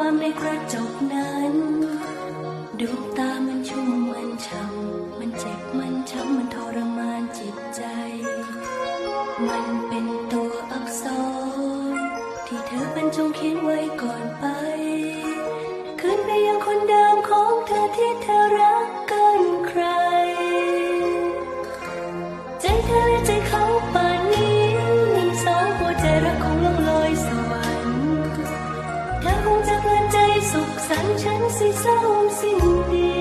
ความในกระจกนั้น ดวงตามันชุ่มมันช่ำมันเจ็บมันช้ำมันทรมานจิตใจ มันเป็นตัวอักษร ที่เธอเป็นจงเขียนไว้ก่อนไป คืนไปยังคนเดิมของเธอที่เธอรักเกินใคร ใจเธอและใจเขา สิเศร้าสิ้นดี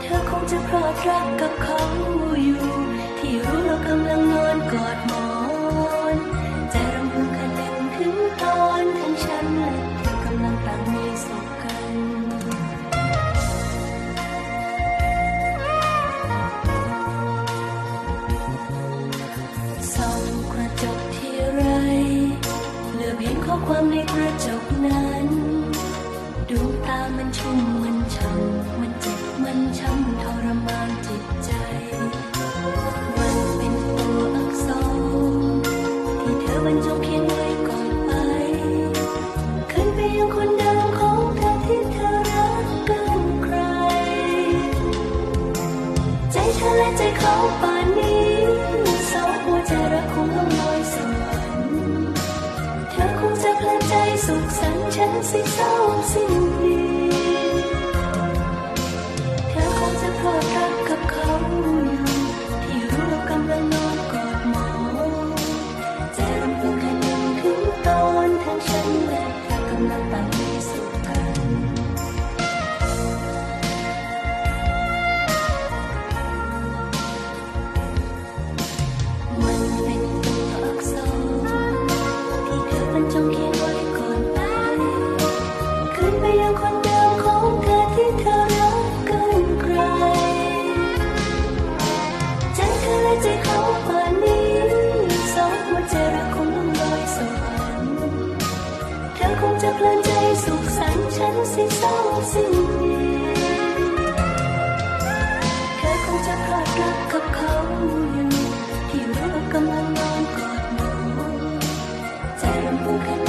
เธอคงจะพลอดรักกับเขาอยู่ ที่รู้เรากำลังนอนกอดหมอนใจรำพึงคนึงถึงตอนทั้งฉันและเธอกำลังต่างมีสุขกันส่องกระจกที่ไรเหลือบเห็นข้อความในกระจกนั้น ช้ำทรมานจิตใจมันเป็นตัวอักษร ที่เธอบรรจงเขียนไว้ก่อนไป ขึ้นไปยังคนเดิมของเธอที่เธอรักเกินใคร ใจเธอและใจเขาป่านนี้สองหัวใจรักคงล่องลอยสวรรค์เธอคงจะเพลินใจสุขสันต์ฉันสิเศร้าสิ้น จะเพลินใจสุขสันต์ฉันสิเศร้าสิ้นดีเธอคงจะพลาดรักกับเขาอยู่ที่รู้ว่ากำลังนอนกอดหมอนใจรำพึงคะ